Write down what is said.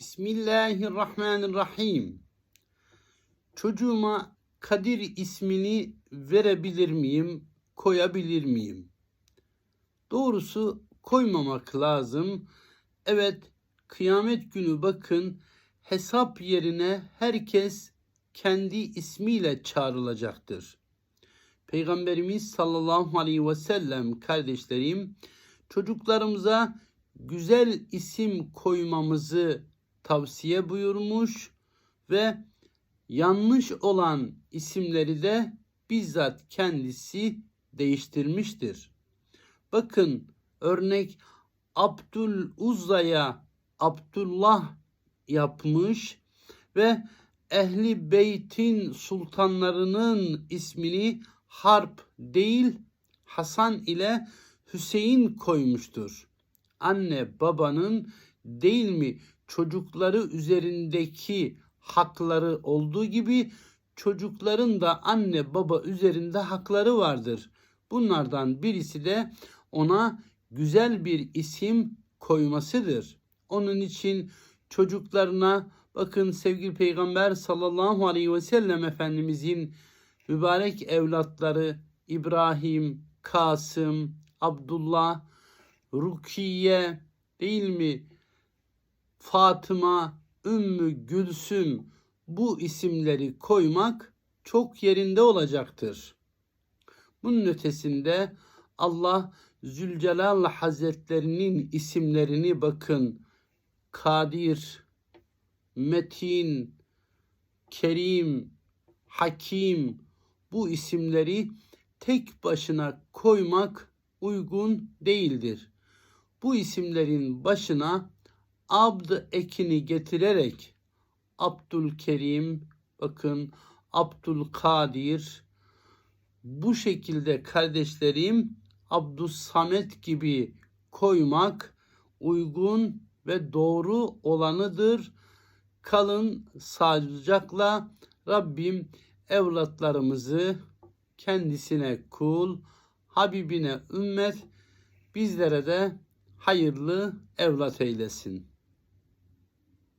Bismillahirrahmanirrahim. Çocuğuma Kadir ismini verebilir miyim, koyabilir miyim? Doğrusu koymamak lazım. Evet, kıyamet günü bakın hesap yerine herkes kendi ismiyle çağrılacaktır. Peygamberimiz sallallahu aleyhi ve sellem kardeşlerim çocuklarımıza güzel isim koymamızı tavsiye buyurmuş ve yanlış olan isimleri de bizzat kendisi değiştirmiştir. Bakın örnek Abdül Uzza'ya Abdullah yapmış ve Ehli Beyt'in sultanlarının ismini Harp değil Hasan ile Hüseyin koymuştur. Anne babanın değil mi çocukları üzerindeki hakları olduğu gibi çocukların da anne baba üzerinde hakları vardır. Bunlardan birisi de ona güzel bir isim koymasıdır. Onun için çocuklarına bakın sevgili peygamber sallallahu aleyhi ve sellem efendimizin mübarek evlatları İbrahim, Kasım, Abdullah, Rukiye değil mi? Fatıma, Ümmü Gülsüm bu isimleri koymak çok yerinde olacaktır. Bunun ötesinde Allah Zülcelal Hazretlerinin isimlerini bakın. Kadir, Metin, Kerim, Hakim bu isimleri tek başına koymak uygun değildir. Bu isimlerin başına abd ekini getirerek Abdülkerim, bakın Abdülkadir, bu şekilde kardeşlerim Abdus Samet gibi koymak uygun ve doğru olanıdır. Kalın sağlıcakla Rabbim evlatlarımızı kendisine kul, Habibine ümmet, bizlere de hayırlı evlat eylesin.